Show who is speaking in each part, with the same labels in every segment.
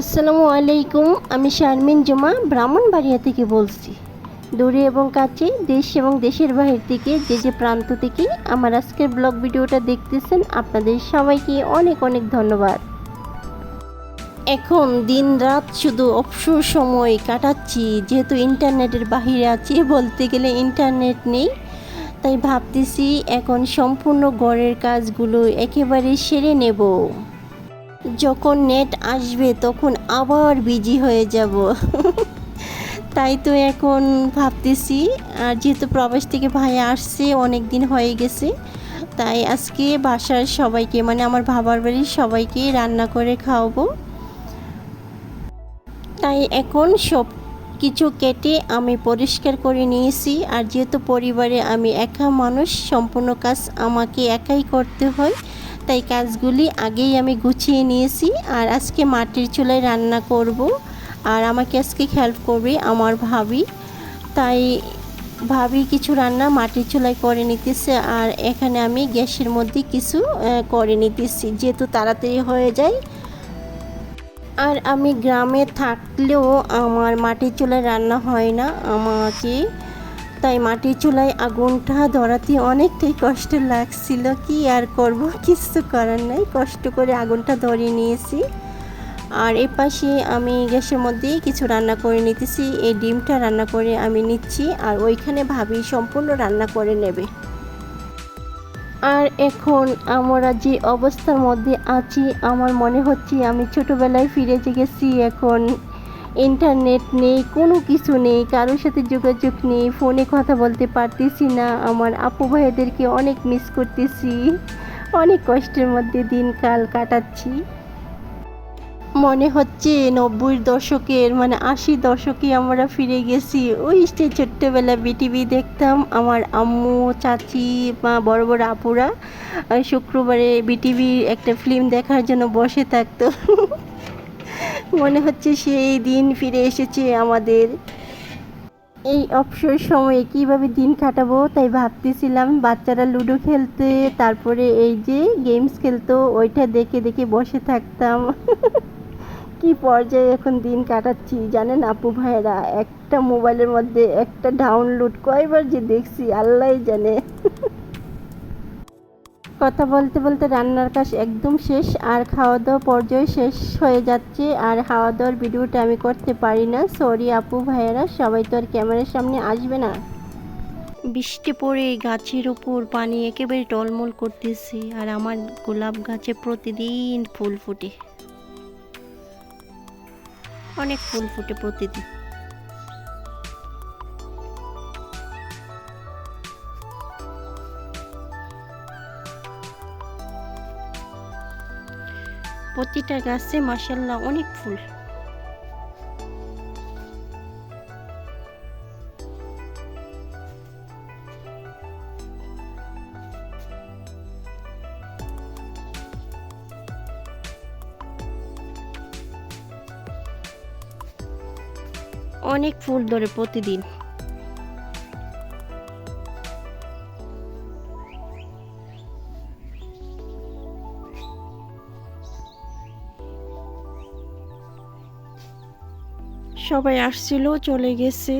Speaker 1: আসসালামু আলাইকুম, আমি শারমিন জুমা, ব্রাহ্মণবাড়িয়া থেকে বলছি। দূরে এবং কাছে, দেশ এবং দেশের বাহির থেকে যে যে প্রান্ত থেকে আমার আজকের ব্লগ ভিডিওটা দেখতেছেন, আপনাদের সবাইকে অনেক অনেক ধন্যবাদ। এখন দিন রাত শুধু অবসর সময় কাটাচ্ছি, যেহেতু ইন্টারনেটের বাহিরে আছি, বলতে গেলে ইন্টারনেট নেই। তাই ভাবতেছি এখন সম্পূর্ণ ঘরের কাজগুলো একেবারে সেরে নেব। যখন নেট আসবে তখন আবার বিজি হয়ে যাব। তাই তো এখন ভাবতেছি, আর যেহেতু প্রবাস থেকে ভাই আসছে অনেক দিন হয়ে গেছে, তাই আজকে বাসার সবাইকে মানে আমার বাবার বাড়ির সবাইকে রান্না করে খাওয়াবো। তাই এখন সব কিছু কেটে আমি পরিষ্কার করে নিয়েছি, আর যেহেতু পরিবারে আমি একা মানুষ, সম্পূর্ণ কাজ আমাকে একাই করতে হয় তাই কাজগুলি আগেই আমি গুছিয়ে নিয়েছি আর আজকে মাটির চুলায় রান্না করব। আর আমাকে আজকে হেল্প করবে আমার ভাবি। তাই ভাবি কিছু রান্না মাটির চুলায় করে নিতেছে আর এখানে আমি গ্যাসের মধ্যে কিছু করে নিতেছি যেহেতু তাড়াতাড়ি হয়ে যায়। আর আমি গ্রামে থাকলেও আমার মাটির চুলায় রান্না হয় না আমাকে। তাই মাটির চুলায় আগুনটা ধরাতে অনেকটাই কষ্ট লাগছিল। কি আর করব? কিছু করার নাই, কষ্ট করে আগুনটা ধরিয়ে নিয়েছি। আর এ পাশে আমি গ্যাসের মধ্যে কিছু রান্না করে নিতেছি। এই ডিমটা রান্না করে আমি নিচ্ছি আর ওইখানে ভাবি সম্পূর্ণ রান্না করে নেবে। আর এখন আমরা যে অবস্থার মধ্যে আছি, আমার মনে হচ্ছে আমি ছোটবেলায় ফিরে গেছি, এখন ইন্টারনেট নেই, কোনো কিছু নেই, কারোর সাথে যোগাযোগ নেই, ফোনে কথা বলতে পারতেছি না, আমার আপু ভাইদেরকে অনেক মিস করতেছি। অনেক কষ্টের মধ্যে দিনকাল কাটাচ্ছি। মনে হচ্ছে নব্বই দশকের মানে আশি দশকে আমরা ফিরে গেছি। ওই সে ছোট্টবেলা বিটিভি দেখতাম, আমার আম্মু, চাচি মা বড় বড় আপুরা শুক্রবারে বিটিভি একটা ফিল্ম দেখার জন্য বসে থাকতো। মনে হচ্ছে সেই দিন ফিরে এসেছে আমাদের। এই অবসর সময়ে কীভাবে দিন কাটাবো তাই ভাবতেছিলাম বাচ্চারা লুডো খেলতে, তারপরে এই যে গেমস খেলতো, ওইটা দেখে দেখে বসে থাকতাম। কি পর্যায়ে এখন দিন কাটাচ্ছি জানেন আপু ভাইয়েরা? একটা মোবাইলের মধ্যে একটা ডাউনলোড কয়বার যে দেখছি আল্লাহ জানে। কথা বলতে বলতে রান্নার কাজ একদম শেষ, আর খাওয়া দাওয়া পর্যায়ে শেষ হয়ে যাচ্ছে, আর খাওয়া দাওয়ার ভিডিওটা আমি করতে পারি না। সরি আপু, ভাইয়েরা, সবাই তো আর ক্যামেরার সামনে আসবে না। বৃষ্টি পড়ে গাছের উপর পানি একেবারে টলমল করতেছে, আর আমার গোলাপ গাছে প্রতিদিন ফুল ফুটে। অনেক ফুল ফুটে প্রতিদিন। প্রতিটা গাছে মাসাল্লাহ অনেক ফুল। অনেক ফুল ধরে প্রতিদিন। সবাই আসছিল, চলে গেছে।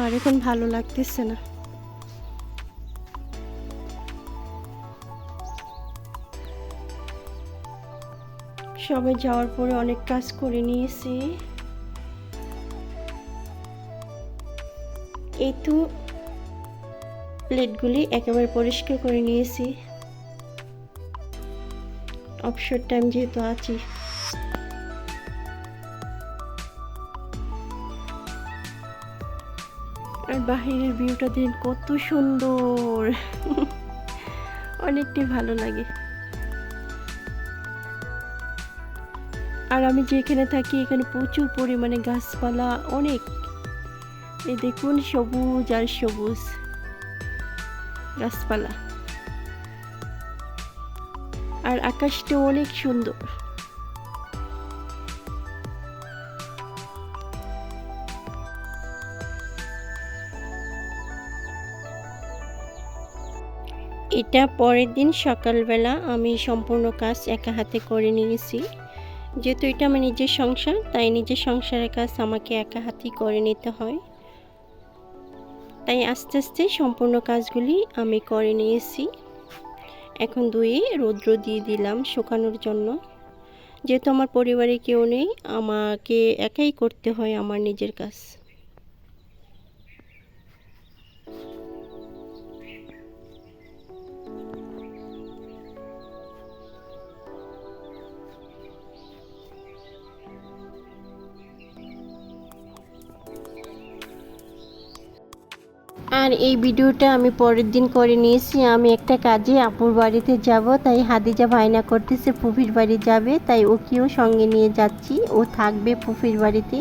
Speaker 1: আর এখন ভালো লাগতেছে না। সবাই যাওয়ার পরে অনেক কাজ করে নিয়েছি। এই তো প্লেটগুলি একেবারে পরিষ্কার করে নিয়েছি। অবসর টাইম যেহেতু আছি। বাহিরের ভিউটা দিন কত সুন্দর। অনেকটাই ভালো লাগে। আর আমি যেখানে থাকি, এখানে প্রচুর পরিমাণে গাছপালা, অনেক। এই দেখুন, সবুজ আর সবুজ গাছপালা। আর আকাশটা অনেক সুন্দর। এটা পরের দিন সকালবেলা আমি সম্পূর্ণ কাজ একা হাতে করে নিয়েছি। যেহেতু এটা আমার নিজের সংসার, তাই নিজের সংসারের কাজ আমাকে একা হাতেই করে নিতে হয়। তাই আস্তে আস্তে সম্পূর্ণ কাজগুলি আমি করে নিয়েছি। এখন ধুয়ে রৌদ্র দিয়ে দিলাম শুকানোর জন্য। যেহেতু আমার পরিবারে কেউ নেই, আমাকে একাই করতে হয় আমার নিজের কাজ। আর এই ভিডিওটা আমি পরের দিন করে নিয়েছি। আমি একটা কাজে আপুর বাড়িতে যাব, তাই হাদিজা ভাইনা করতেছে, পুফির বাড়ি যাবে, তাই ওকেও সঙ্গে নিয়ে যাচ্ছি। ও থাকবে পুফির বাড়িতে।